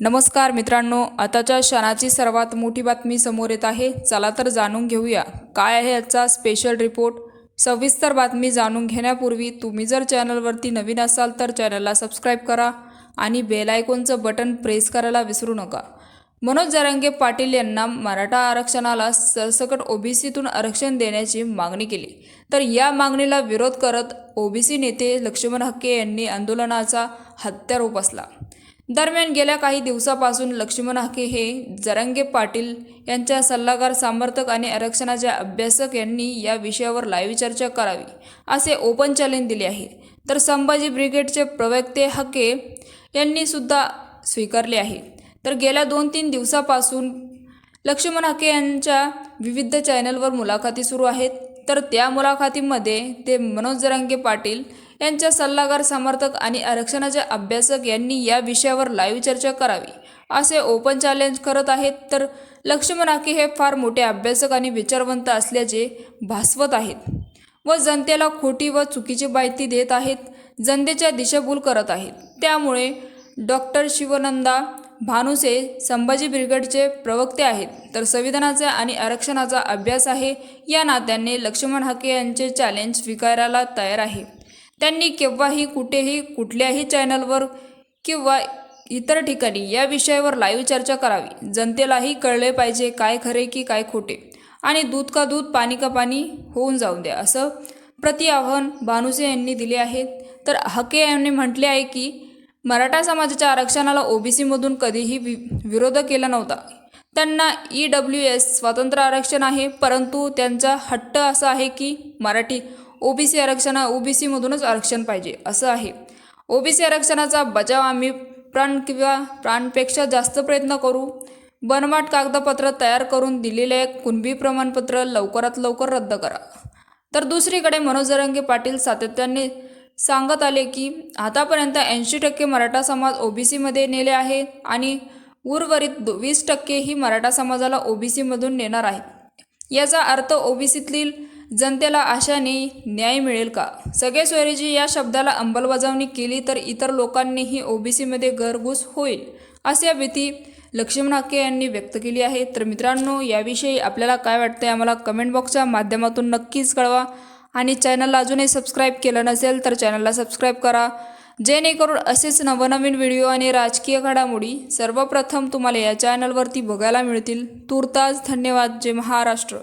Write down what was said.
नमस्कार मित्रांनो आताच्या क्षणाची सर्वात मोठी बातमी समोर येत आहे. चला तर जाणून घेऊया. काय आहे याचा स्पेशल रिपोर्ट सविस्तर बातमी जाणून घेण्यापूर्वी तुम्ही जर चॅनलवरती नवीन असाल तर चॅनलला सबस्क्राईब करा आणि बेल आयकॉनचं बटन प्रेस करायला विसरू नका. मनोज जरांगे पाटील यांना मराठा आरक्षणाला सरसकट ओबीसीतून आरक्षण देण्याची मागणी केली. तर या मागणीला विरोध करत ओबीसी नेते लक्ष्मण हक्के यांनी आंदोलनाचा हत्यार उपसला दरम्यान गेल्या काही दिवसापासून लक्ष्मण हाके हे जरांगे पाटील यांच्या सल्लागार समर्थक आणि आरक्षणाच्या अभ्यासक यांनी या विषयावर लाईव्ह चर्चा करावी असे ओपन चॅलेंज दिले आहे तर संभाजी ब्रिगेडचे प्रवक्ते हके यांनी सुद्धा स्वीकारले आहे. तर गेल्या दोन तीन दिवसापासून लक्ष्मण हाके यांच्या विविध चॅनलवर मुलाखती सुरू आहेत. तर त्या मुलाखतीमध्ये ते मनोज जरांगे पाटील यांच्या सल्लागार समर्थक आणि आरक्षणाचे अभ्यासक यांनी या विषयावर लाईव्ह चर्चा करावी. असे ओपन चॅलेंज करत आहेत तर लक्ष्मण हाके हे फार मोठे अभ्यासक आणि विचारवंत असल्याचे भासवत आहेत. व जनतेला खोटी व चुकीची माहिती देत आहेत जनतेच्या दिशाभूल करत आहेत. त्यामुळे डॉक्टर शिवनंदा भानुसे संभाजी ब्रिगेडचे प्रवक्ते आहेत. तर संविधानाचा आणि आरक्षणाचा अभ्यास आहे या नात्याने लक्ष्मण हाके यांचे चॅलेंज स्वीकारायला तयार आहे. त्यांनी केव्हाही कुठेही कुठल्याही चॅनलवर किंवा इतर ठिकाणी या विषयावर लाईव्ह चर्चा करावी. जनतेलाही कळले पाहिजे काय खरे की काय खोटे. आणि दूध का दूध पाणी का पाणी होऊन जाऊन द्या असं प्रति आव्हान भानुसे यांनी दिले आहे. तर हके यांनी म्हटले आहे की मराठा समाजाच्या आरक्षणाला ओबीसीमधून कधीही वि विरोध केला नव्हता. त्यांना ई डब्ल्यू एस स्वातंत्र्य आरक्षण आहे परंतु त्यांचा हट्ट असा आहे की मराठी ओबीसी आरक्षण ओबीसीमधूनच आरक्षण पाहिजे असं आहे. ओबीसी आरक्षणाचा बचाव आम्ही प्राण किंवा प्राणपेक्षा जास्त प्रयत्न करू. बनवाट कागदपत्र तयार करून दिलेले कुणबी प्रमाणपत्र लवकरात लवकर रद्द करा. तर दुसरीकडे मनोज रंगे पाटील सातत्याने सांगत आले की आतापर्यंत ऐंशी टक्के मराठा समाज ओबीसीमध्ये नेले आहे आणि उर्वरित वीस टक्के ही मराठा समाजाला ओबीसीमधून नेणार आहेत याचा अर्थ ओबीसीतील जनतेला आशाने न्याय मिळेल का? सगळे सोयरीची या शब्दाला अंमलबजावणी केली तर इतर लोकांनीही ओबीसीमध्ये घरघुस होईल अशा भीती लक्ष्मण हाके यांनी व्यक्त केली आहे. तर मित्रांनो याविषयी आपल्याला काय वाटतंय आम्हाला कमेंट बॉक्सच्या माध्यमातून नक्कीच कळवा. आणि चॅनलला अजूनही सबस्क्राईब केलं नसेल तर चॅनलला सबस्क्राईब करा. जेणेकरून असेच नवनवीन व्हिडिओ आणि राजकीय घडामोडी सर्वप्रथम तुम्हाला या चॅनलवरती बघायला मिळतील. तूर्तास धन्यवाद. जय महाराष्ट्र.